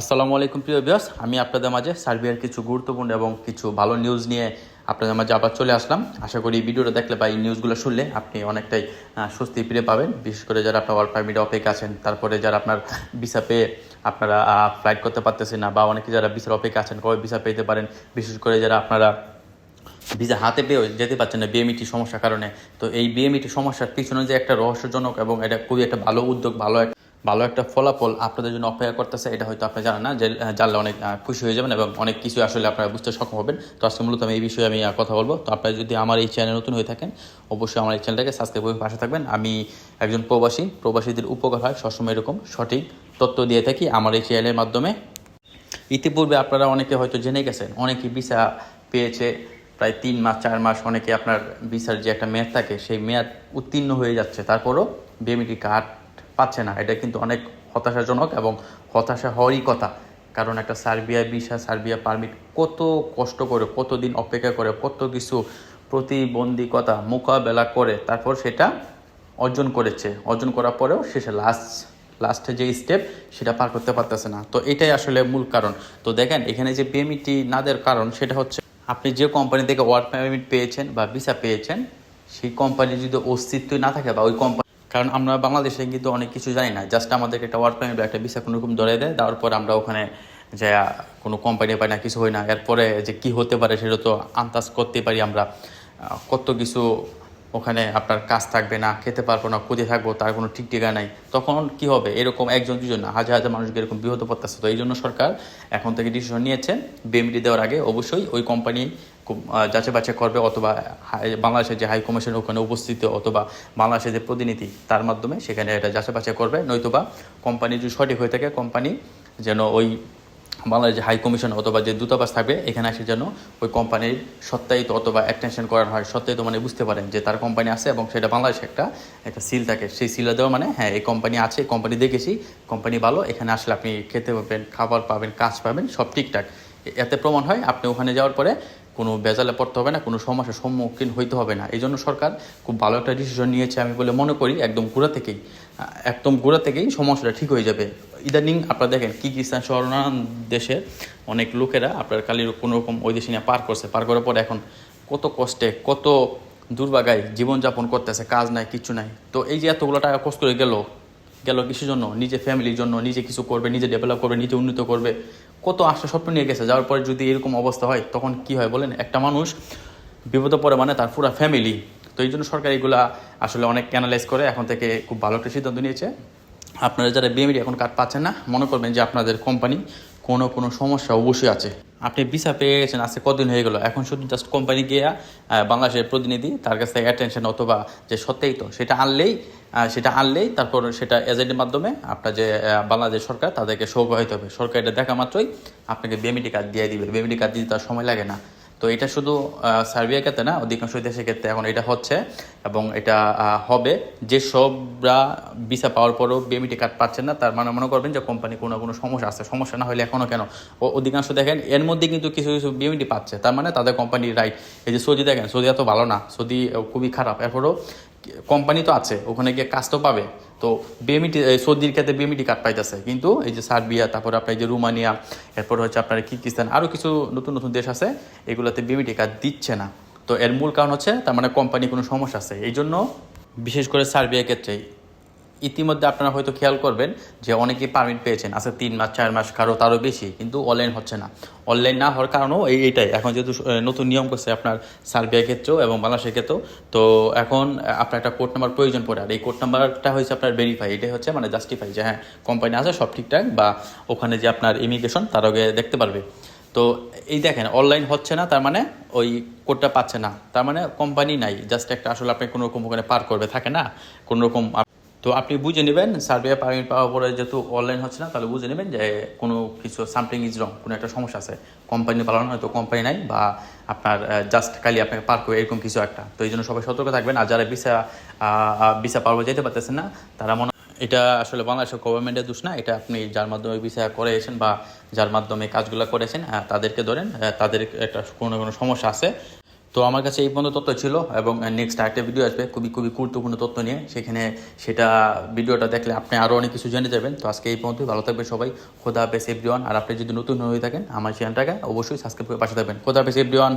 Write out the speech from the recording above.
আসসালামু আলাইকুম, প্রিয় বিয়াস আমি আপনাদের মাঝে সার্বিয়ার কিছু গুরুত্বপূর্ণ এবং কিছু ভালো নিউজ নিয়ে আপনাদের মাঝে আবার চলে আসলাম। আশা করি ভিডিওটা দেখলে বা এই নিউজগুলো শুনলে আপনি অনেকটাই স্বস্তি ফিরে পাবেন। বিশেষ করে যারা আপনার ওয়ার্ক পারমিট অপেক্ষা আছেন, তারপরে যারা আপনার ভিসা পেয়ে আপনারা ফ্লাইট করতে পারতেছেন না বা অনেকে যারা ভিসার অপেক্ষা আছেন, কবে ভিসা পেতে পারেন। বিশেষ করে যারা আপনারা ভিসা হাতে পেয়েও যেতে পারছেন না বিএমইটি সমস্যার কারণে। তো এই বিএমইটি সমস্যার পিছনে যে একটা রহস্যজনক এবং এটা খুবই একটা ভালো উদ্যোগ, ভালো এক ভালো একটা ফলাফল আপনাদের জন্য অপেক্ষা করতেছে, এটা হয়তো আপনি জানেন না, যে জানলে অনেক খুশি হয়ে যাবেন এবং অনেক কিছু আসলে আপনারা বুঝতে সক্ষম হবেন। তো আজকে মূলত আমি এই বিষয়ে আমি কথা বলব। তো আপনারা যদি আমার এই চ্যানেল নতুন হয়ে থাকেন, অবশ্যই আমার এই চ্যানেলটাকে সাবস্ক্রাইব করে পাশে থাকবেন। আমি একজন প্রবাসী, প্রবাসীদের উপকার হয়, সবসময় এরকম সঠিক তথ্য দিয়ে থাকি আমার এই চ্যানেলের মাধ্যমে। ইতিপূর্বে আপনারা অনেকে হয়তো জেনে গেছেন, অনেকে ভিসা পেয়েছে, প্রায় তিন মাস, চার মাস অনেকে আপনার ভিসার যে একটা মেয়াদ থাকে, সেই মেয়াদ উত্তীর্ণ হয়ে যাচ্ছে। তারপরও বিএমইটি কার্ড পাচ্ছে না। এটা কিন্তু অনেক হতাশাজনক এবং হতাশা হওয়ারই কথা। কারণ একটা সার্বিয়া ভিসা, সার্বিয়া পারমিট কত কষ্ট করে কত দিন অপেক্ষা করে, কত কিছু প্রতিবন্ধকতা মোকাবেলা করে, তারপর সেটা অর্জন করেছে। অর্জন করার পরেও শেষে লাস্ট লাস্টে যে স্টেপ সেটা পার করতে পারতেছে না। তো এটাই আসলে মূল কারণ। তো দেখেন, এখানে যে পেমিটি না দেওয়ার কারণ, সেটা হচ্ছে আপনি যে কোম্পানি থেকে ওয়ার্ক পারমিট পেয়েছেন বা ভিসা পেয়েছেন, সেই কোম্পানির যদি অস্তিত্বই না থাকে বা ওই কোম্পানি কারণ আমরা বাংলাদেশে কিন্তু অনেক কিছু জানি না। জাস্ট আমাদেরকে একটা ওয়ার্ক পারমিট বা একটা ভিসা কোনো রকম ধরে দেয়, তারপর আমরা ওখানে যে কোনো কোম্পানি পাই না, কিছু হয় না। এরপরে যে কি হতে পারে সেটা তো আন্দাজ করতে পারি আমরা কত কিছু ওখানে আপনার কাজ থাকবে না, খেতে পারব না খুঁজে থাকব, তার কোনো ঠিক ঠিকা নাই, তখন কি হবে? এরকম একজন, দুজন না, হাজার হাজার মানুষকে এরকম বিহত পড়তেছে তো এই জন্য সরকার এখন থেকে ডিসিশন নিয়েছে বিএমডি দেওয়ার আগে অবশ্যই ওই কোম্পানি যাচাই বাছাই করবে অথবা বাংলাদেশের যে হাই কমিশন ওখানে উপস্থিত অথবা বাংলাদেশের যে প্রতিনিধি, তার মাধ্যমে সেখানে এটা যাচাই বাছাই করবে। নয়তোবা কোম্পানি যদি সঠিক হয়ে থাকে কোম্পানি যেন ওই বাংলাদেশ হাই কমিশন অথবা যে দূতাবাস থাকবে, এখানে এসে যেন ওই কোম্পানির সত্যায়িত অথবা অ্যাটেনশন করানো হয়, সত্যায়িত মানে বুঝতে পারেন যে তার কোম্পানি আছে এবং সেটা বাংলাদেশে একটা একটা সিল থাকে। সেই সিলটা দেওয়া মানে হ্যাঁ এই কোম্পানি আছে, কোম্পানি দেখেছি, কোম্পানি ভালো, এখানে আসলে আপনি খেতে পাবেন, খাবার পাবেন, কাজ পাবেন, সব ঠিকঠাক। এতে প্রমাণ হয়, আপনি ওখানে যাওয়ার পরে কোনো বেজালে পড়তে হবে না, কোনো সমস্যার সম্মুখীন হইতে হবে না। এই জন্য সরকার খুব ভালো একটা ডিসিশন নিয়েছে আমি বলে মনে করি, একদম গোড়া থেকেই। একদম গোড়া থেকেই সমস্যাটা ঠিক হয়ে যাবে। ইদানিং আপনারা দেখেন কি কিস্তান সহ নানান দেশে অনেক লোকেরা আপনার কালির কোনো রকম ওই দেশে নিয়ে পার করছে। পার করার পর এখন কত কষ্টে, কত দুর্বাগায় জীবনযাপন করতেছে, কাজ নাই, কিছু নাই। তো এই যে এতগুলো টাকা কষ্ট করে গেল গেল কিসের জন্য? নিজে ফ্যামিলির জন্য, নিজে কিছু করবে, নিজে ডেভেলপ করবে, নিজে উন্নত করবে। কত আশা স্বপ্ন নিয়ে গেছে। যাওয়ার পরে যদি এরকম অবস্থা হয়, তখন কি হয় বলেন? একটা মানুষ বিপদে পড়ে মানে তার পুরো ফ্যামিলি তো এই জন্য সরকার এগুলা আসলে অনেক অ্যানালাইজ করে, এখন থেকে খুব ভালো একটা সিদ্ধান্ত নিয়েছে। আপনারা যারা বিএমডি এখন কার্ড পাচ্ছেন না, মনে করবেন যে আপনাদের কোম্পানি কোনো কোনো সমস্যা অবশ্যই আছে। আপনি ভিসা পেয়ে গেছেন, আজকে কদিন হয়ে গেল? এখন শুধু জাস্ট কোম্পানি গিয়া বাংলাদেশের প্রতিনিধি, তার কাছ থেকে অ্যাটেনশন অথবা যে সত্যিই তো সেটা আনলেই সেটা আনলেই তারপর সেটা এজেন্টের মাধ্যমে আপনার যে বাংলাদেশ সরকার তাদেরকে শোক হইতে হবে। সরকার এটা দেখা মাত্রই আপনাকে বিএমডি কার্ড দিয়ে দিবে। বিএমডি কার্ড দিতে তার সময় লাগে না। তো এটা শুধু সার্বিয়ার ক্ষেত্রে না, অধিকাংশ দেশের ক্ষেত্রে এখন এটা হচ্ছে এবং এটা হবে। যে সবরা ভিসা পাওয়ার পরও বিএমইটি কার্ড পাচ্ছেন না, তার মানে মনে করবেন যে কোম্পানি কোনো কোনো সমস্যা আছে। সমস্যা না হলে এখনও কেন? অধিকাংশ দেখেন, এর মধ্যে কিন্তু কিছু কিছু বিএমইটি পাচ্ছে। তার মানে তাদের কোম্পানির রাইট এই যে সৌদি দেখেন, সৌদি এত ভালো না, সৌদি খুবই খারাপ। এরপরও কোম্পানি তো আছে, ওখানে গিয়ে কাজ তো পাবে। তো বিএমইটি সৌদির ক্ষেত্রে বিএমইটি কার্ড পাইতেছে। কিন্তু এই যে সার্বিয়া, তারপর আপনার যে রুমানিয়া, এরপর হচ্ছে আপনার কিরগিস্তান আরও কিছু নতুন নতুন দেশ আছে, এগুলোতে বিএমইটি কার্ড দিচ্ছে না। তো এর মূল কারণ হচ্ছে, তার মানে কোম্পানি কোনো সমস্যা আছে। এই জন্য বিশেষ করে সার্বিয়ার ক্ষেত্রে ইতিমধ্যে আপনারা হয়তো খেয়াল করবেন যে অনেকেই পারমিট পেয়েছেন। আচ্ছা তিন মাস, চার মাস, কারও তারও বেশি, কিন্তু অনলাইন হচ্ছে না। অনলাইন না হওয়ার কারণও এই এইটাই। এখন যেহেতু নতুন নিয়ম করছে আপনার সার্বিয়ার ক্ষেত্রেও এবং বাংলাদেশের ক্ষেত্রেও, তো এখন আপনার একটা কোড নাম্বার প্রয়োজন পড়ে। আর এই কোড নাম্বারটা হচ্ছে আপনার ভেরিফাই এটাই হচ্ছে মানে জাস্টিফাই যে হ্যাঁ কোম্পানি আছে, সব ঠিকঠাক, বা ওখানে যে আপনার ইমিগ্রেশন তার আগে দেখতে পারবে। তো এই দেখেন অনলাইন হচ্ছে না, তার মানে ওই কোডটা পাচ্ছে না। তার মানে কোম্পানি নাই। জাস্ট একটা আসলে আপনি কোনো রকম ওখানে পার করবে, থাকে না? কোনো রকম তো আপনি বুঝে নেবেন সার্ভে পারমিট পাওয়ার পরে যেহেতু অনলাইন হচ্ছে না, তাহলে বুঝে নেবেন যে কোনো কিছু সামথিং ইজ রং কোনো একটা সমস্যা আছে। কোম্পানি পালন হয়তো কোম্পানি নাই বা আপনার জাস্ট খালি আপনাকে পার করে এরকম কিছু একটা। তো এই জন্য সবাই সতর্ক থাকবেন। আর যারা ভিসা ভিসা পাওয়া যেতে পারতেছেন না, তারা মনে এটা আসলে বাংলাদেশের গভর্নমেন্টের দোষ না। এটা আপনি যার মাধ্যমে ভিসা করেছেন বা যার মাধ্যমে কাজগুলো করেছেন তাদেরকে ধরেন তাদের একটা কোনো কোনো সমস্যা আছে। তো আমার কাছে এই পর্যন্ত তথ্য ছিল এবং নেক্সট আরেকটা ভিডিও আসবে খুবই খুবই গুরুত্বপূর্ণ তথ্য নিয়ে। সেখানে সেটা ভিডিওটা দেখলে আপনি আরও অনেক কিছু জেনে যাবেন। তো আজকে এই পর্যন্তই। ভালো থাকবেন সবাই। খোদা হাফেজ এভরিওয়ান আর আপনি যদি নতুন হয়ে থাকেন আমার চ্যানেলটাকে অবশ্যই সাবস্ক্রাইব করে পাশে থাকবেন। খোদা হাফেজ এভরিওয়ান